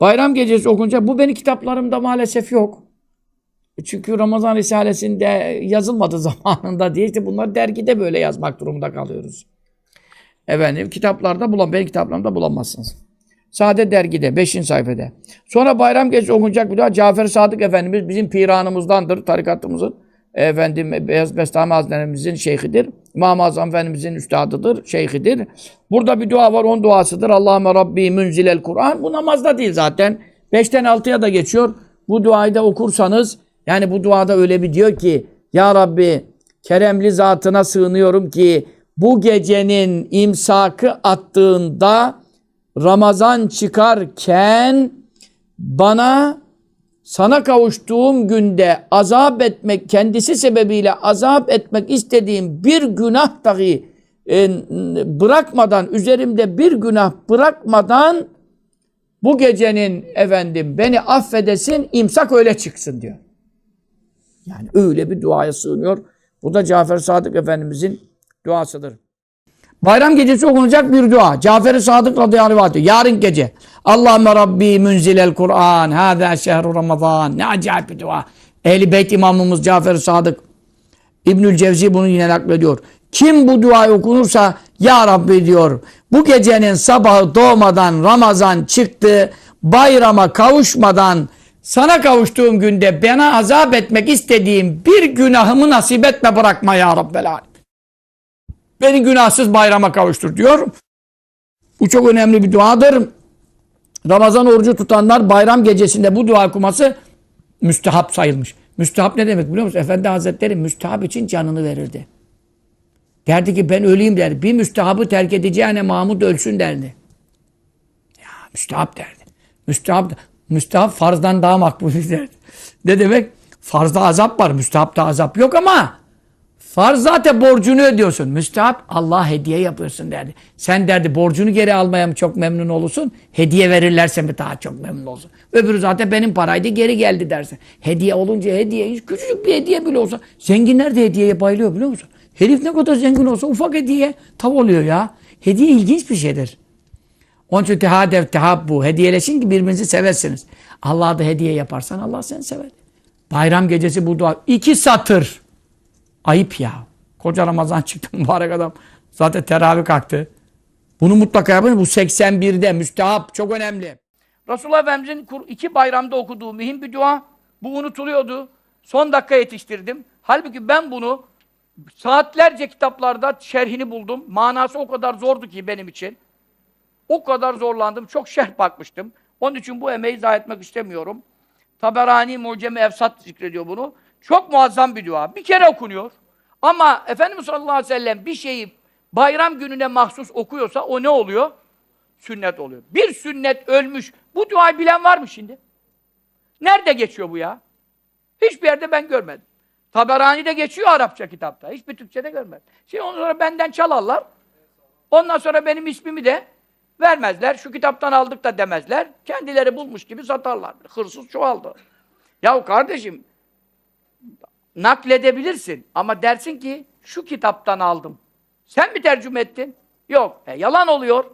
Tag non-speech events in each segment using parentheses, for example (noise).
Bayram gecesi okunca bu benim kitaplarımda maalesef yok. Çünkü Ramazan Risalesi'nde yazılmadı (laughs) zamanında diye işte bunlar dergide böyle yazmak durumunda kalıyoruz. Efendim kitaplarda bulan, benim kitaplarımda bulamazsınız. Sade dergide, 5. sayfada. Sonra bayram gecesi okunacak bir dua Cafer Sadık Efendimiz bizim piranımızdandır, tarikatımızın. Efendim Beyaz Bestami Hazretlerimizin şeyhidir. İmam-ı Azam Efendimizin üstadıdır, şeyhidir. Burada bir dua var, onun duasıdır. Allahümme Rabbi münzilel Kur'an. Bu namazda değil zaten. 5'ten 6'ya da geçiyor. Bu duayı da okursanız, yani bu duada öyle bir diyor ki, Ya Rabbi keremli zatına sığınıyorum ki, bu gecenin imsakı attığında Ramazan çıkarken bana sana kavuştuğum günde azap etmek, kendisi sebebiyle azap etmek istediğim bir günah dahi e, bırakmadan, üzerimde bir günah bırakmadan bu gecenin efendim beni affedesin, imsak öyle çıksın diyor. Yani öyle bir duaya sığınıyor. Bu da Cafer Sadık Efendimizin duasıdır. Bayram gecesi okunacak bir dua. Cafer-i Sadık radıyallahu anh diyor. Yarın gece. Allahümme Rabbi münzilel Kur'an. Hâzâ şehru Ramazan. Ne acayip bir dua. Ehl-i Beyt imamımız Cafer-i Sadık. İbnül Cevzi bunu yine naklediyor. Kim bu duayı okunursa Ya Rabbi diyor. Bu gecenin sabahı doğmadan Ramazan çıktı. Bayrama kavuşmadan sana kavuştuğum günde bana azap etmek istediğim bir günahımı nasip etme bırakma ya Rabbel Alem. Beni günahsız bayrama kavuştur diyor. Bu çok önemli bir duadır. Ramazan orucu tutanlar bayram gecesinde bu dua okuması müstehap sayılmış. Müstehap ne demek biliyor musun? Efendi Hazretleri müstehap için canını verirdi. Derdi ki ben öleyim derdi. Bir müstehabı terk edeceğine Mahmud ölsün derdi. Ya müstehap derdi. Müstehap, müstehap farzdan daha makbul (laughs) derdi. Ne demek? Farzda azap var. Müstehapta azap yok ama Farz zaten borcunu ödüyorsun. Müstahap Allah hediye yapıyorsun derdi. Sen derdi borcunu geri almaya mı çok memnun olursun? Hediye verirlerse mi daha çok memnun olsun? Öbürü zaten benim paraydı geri geldi dersin. Hediye olunca hediye, hiç küçücük bir hediye bile olsa. Zenginler de hediyeye bayılıyor biliyor musun? Herif ne kadar zengin olsa ufak hediye tav oluyor ya. Hediye ilginç bir şeydir. Onun için tehadev tehabbu. Hediyeleşin ki birbirinizi seversiniz. Allah'a da hediye yaparsan Allah seni sever. Bayram gecesi bu dua. iki satır. Ayıp ya. Koca Ramazan çıktı (laughs) mübarek adam. Zaten teravih kalktı. Bunu mutlaka yapın. Bu 81'de müstehap. Çok önemli. Resulullah Efendimiz'in iki bayramda okuduğu mühim bir dua. Bu unutuluyordu. Son dakika yetiştirdim. Halbuki ben bunu saatlerce kitaplarda şerhini buldum. Manası o kadar zordu ki benim için. O kadar zorlandım. Çok şerh bakmıştım. Onun için bu emeği zayi etmek istemiyorum. Taberani Mucem-i Efsat zikrediyor bunu. Çok muazzam bir dua. Bir kere okunuyor. Ama Efendimiz sallallahu aleyhi ve sellem bir şeyi bayram gününe mahsus okuyorsa o ne oluyor? Sünnet oluyor. Bir sünnet ölmüş. Bu duayı bilen var mı şimdi? Nerede geçiyor bu ya? Hiçbir yerde ben görmedim. Taberani'de geçiyor Arapça kitapta. Hiçbir Türkçe'de görmedim. Şimdi ondan sonra benden çalarlar. Ondan sonra benim ismimi de vermezler. Şu kitaptan aldık da demezler. Kendileri bulmuş gibi satarlar. Hırsız çoğaldı. Yahu kardeşim nakledebilirsin ama dersin ki şu kitaptan aldım. Sen mi tercüme ettin? Yok. E, yalan oluyor.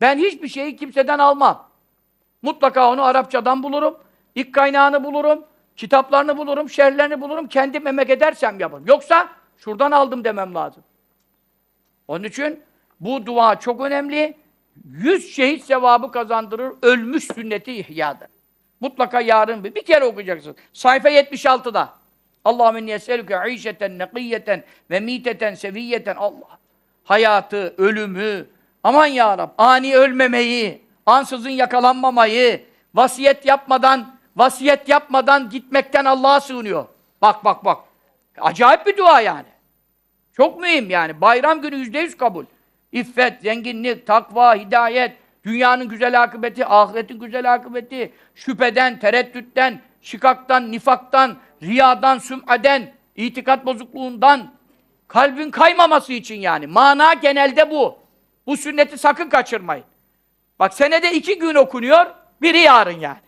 Ben hiçbir şeyi kimseden almam. Mutlaka onu Arapçadan bulurum. İlk kaynağını bulurum. Kitaplarını bulurum, şerhlerini bulurum. Kendim emek edersem yaparım. Yoksa şuradan aldım demem lazım. Onun için bu dua çok önemli. Yüz şehit sevabı kazandırır. Ölmüş sünneti ihyadır. Mutlaka yarın bir, bir kere okuyacaksın. Sayfa 76'da. Allahümme inni eselüke işeten, nekiyeten ve miteten, seviyeten. Allah. Hayatı, ölümü, aman ya Rab, ani ölmemeyi, ansızın yakalanmamayı, vasiyet yapmadan, vasiyet yapmadan gitmekten Allah'a sığınıyor. Bak bak bak. Acayip bir dua yani. Çok mühim yani. Bayram günü yüzde yüz kabul. İffet, zenginlik, takva, hidayet, dünyanın güzel akıbeti, ahiretin güzel akıbeti, şüpheden, tereddütten, şikaktan, nifaktan, riyadan, süm'aden, itikat bozukluğundan, kalbin kaymaması için yani. Mana genelde bu. Bu sünneti sakın kaçırmayın. Bak senede iki gün okunuyor, biri yarın yani.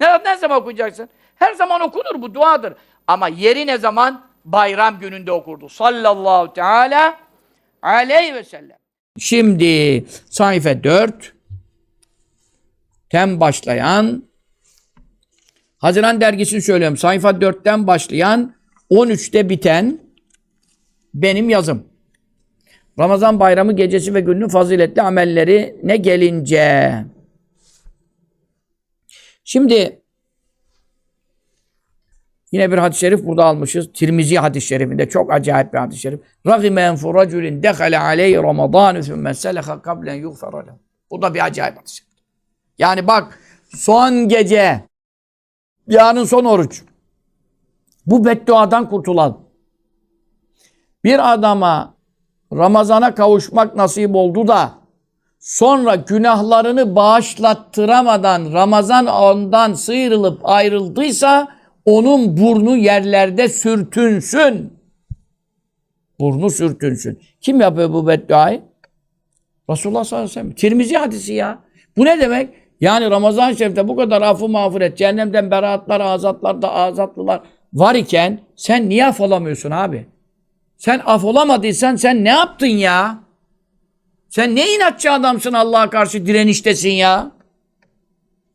Ne, ne zaman okuyacaksın? Her zaman okunur bu duadır. Ama yeri ne zaman? Bayram gününde okurdu. Sallallahu teala aleyhi ve sellem. Şimdi sayfa 4. 4'ten başlayan Haziran dergisini söylüyorum. Sayfa 4'ten başlayan 13'te biten benim yazım. Ramazan bayramı gecesi ve gününün faziletli amelleri ne gelince. Şimdi yine bir hadis-i şerif burada almışız. Tirmizi hadis-i şerifinde çok acayip bir hadis-i şerif. Ragime enfu raculin dehale aleyhi ramazanu thumme seleha kablen yughfara lehu. Bu da bir acayip hadis-i şerif. Yani bak son gece yarın son oruç. Bu bedduadan kurtulalım. Bir adama Ramazana kavuşmak nasip oldu da sonra günahlarını bağışlattıramadan Ramazan ondan sıyrılıp ayrıldıysa onun burnu yerlerde sürtünsün. Burnu sürtünsün. Kim yapıyor bu bedduayı? Resulullah sallallahu aleyhi ve sellem. Tirmizi hadisi ya. Bu ne demek? Yani Ramazan-ı Şerif'te bu kadar affı mağfiret, cehennemden beraatlar, azatlar da azatlılar var iken sen niye af olamıyorsun abi? Sen af olamadıysan sen ne yaptın ya? Sen ne inatçı adamsın Allah'a karşı direniştesin ya?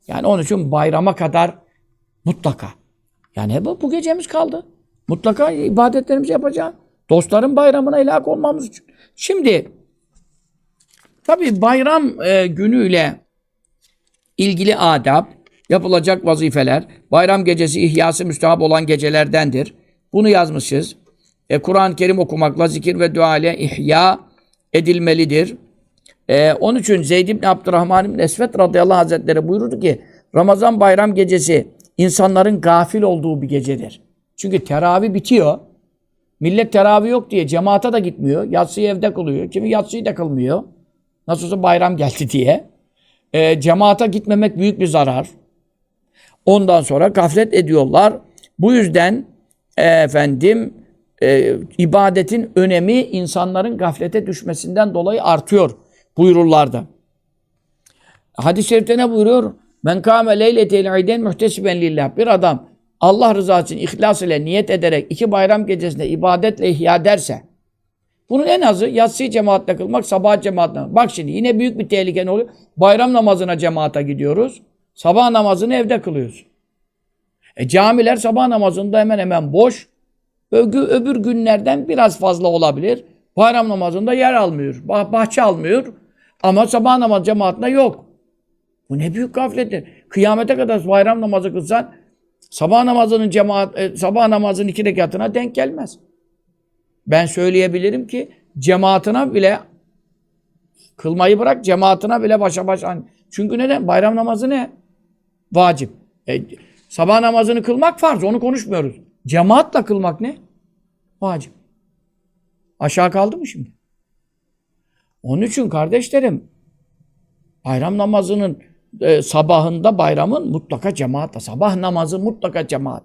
Yani onun için bayrama kadar mutlaka. Yani bu, bu gecemiz kaldı. Mutlaka ibadetlerimizi yapacağız. Dostların bayramına ilhak olmamız için. Şimdi tabi bayram e, günüyle ilgili adab, yapılacak vazifeler, bayram gecesi ihyası müstahap olan gecelerdendir. Bunu yazmışız. E, Kur'an-ı Kerim okumakla zikir ve dua ile ihya edilmelidir. E, onun için Zeyd ibn Abdurrahman ibn Esvet radıyallahu hazretleri buyurdu ki Ramazan bayram gecesi insanların gafil olduğu bir gecedir. Çünkü teravih bitiyor. Millet teravih yok diye cemaata da gitmiyor. Yatsıyı evde kılıyor. Kimi yatsıyı da kılmıyor. Nasıl olsa bayram geldi diye. E, cemaata gitmemek büyük bir zarar. Ondan sonra gaflet ediyorlar. Bu yüzden e, efendim e, ibadetin önemi insanların gaflete düşmesinden dolayı artıyor buyururlardı. Hadis-i şerifte ne buyuruyor? Men kâme leyletel iden muhtesiben lillah. Bir adam Allah rızası için ihlas ile niyet ederek iki bayram gecesinde ibadetle ihya derse bunun en azı yatsıyı cemaatle kılmak, sabah cemaatle. Bak şimdi yine büyük bir tehlike ne oluyor? Bayram namazına cemaate gidiyoruz. Sabah namazını evde kılıyoruz. E camiler sabah namazında hemen hemen boş. Öbür, öbür günlerden biraz fazla olabilir. Bayram namazında yer almıyor. Bah bahçe almıyor. Ama sabah namazı cemaatinde yok. Bu ne büyük gaflettir. Kıyamete kadar bayram namazı kılsan sabah namazının cemaat e, sabah namazının iki rekatına denk gelmez. Ben söyleyebilirim ki cemaatine bile kılmayı bırak cemaatine bile başa baş. Çünkü neden? Bayram namazı ne? Vacip. E, sabah namazını kılmak farz. Onu konuşmuyoruz. Cemaatla kılmak ne? Vacip. Aşağı kaldı mı şimdi? Onun için kardeşlerim bayram namazının e, sabahında bayramın mutlaka cemaatla. Sabah namazı mutlaka cemaat.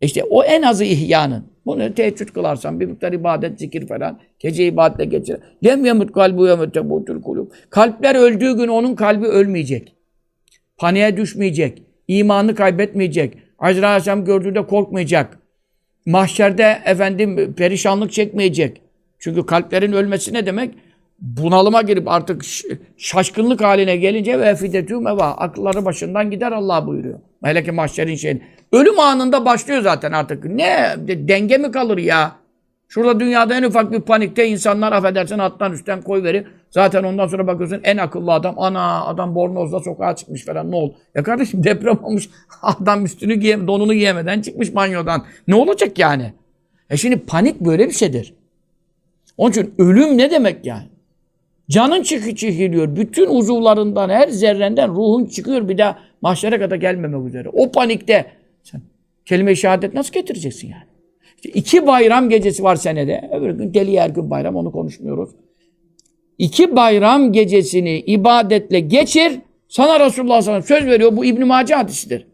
İşte o en azı ihyanın. Bunu teheccüd kılarsan bir miktar ibadet, zikir falan. Gece ibadetle geçir. Lem yemut kalbu yemutebutul kulub. Kalpler öldüğü gün onun kalbi ölmeyecek. Paniğe düşmeyecek. imanını kaybetmeyecek. Azrail Aleyhisselam gördüğünde korkmayacak. Mahşerde efendim perişanlık çekmeyecek. Çünkü kalplerin ölmesi ne demek? Bunalıma girip artık şaşkınlık haline gelince ve fidetü meva akılları başından gider Allah buyuruyor. Melek-i mahşerin şeyini. Ölüm anında başlıyor zaten artık. Ne denge mi kalır ya? Şurada dünyada en ufak bir panikte insanlar affedersin alttan üstten koy verir. Zaten ondan sonra bakıyorsun en akıllı adam. Ana adam bornozda sokağa çıkmış falan ne oldu? Ya kardeşim deprem olmuş. (laughs) Adam üstünü giyem, donunu giyemeden çıkmış banyodan. Ne olacak yani? E şimdi panik böyle bir şeydir. Onun için ölüm ne demek yani? Canın çıkı çekiliyor. Bütün uzuvlarından, her zerrenden ruhun çıkıyor. Bir daha mahşere kadar gelmemek üzere. O panikte sen kelime-i şehadet nasıl getireceksin yani? İşte iki bayram gecesi var senede. Öbür gün deli her gün bayram onu konuşmuyoruz. İki bayram gecesini ibadetle geçir. Sana Resulullah sallallahu söz veriyor. Bu İbn-i Mace hadisidir.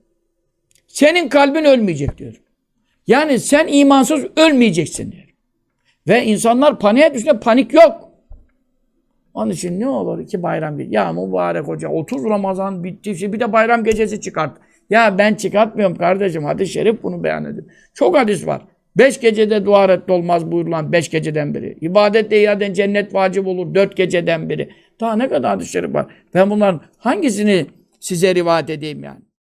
Senin kalbin ölmeyecek diyor. Yani sen imansız ölmeyeceksin diyor. Ve insanlar paniğe düşünüyor. Panik yok. Onun için ne olur iki bayram bir. Ya mübarek hoca 30 Ramazan bitti. Bir de bayram gecesi çıkart. Ya ben çıkartmıyorum kardeşim. Hadis-i şerif bunu beyan ediyor. Çok hadis var. Beş gecede dua et olmaz buyurulan beş geceden biri. İbadetle iaden cennet vacip olur dört geceden biri. Daha ne kadar hadis-i şerif var. Ben bunların hangisini size rivayet edeyim yani.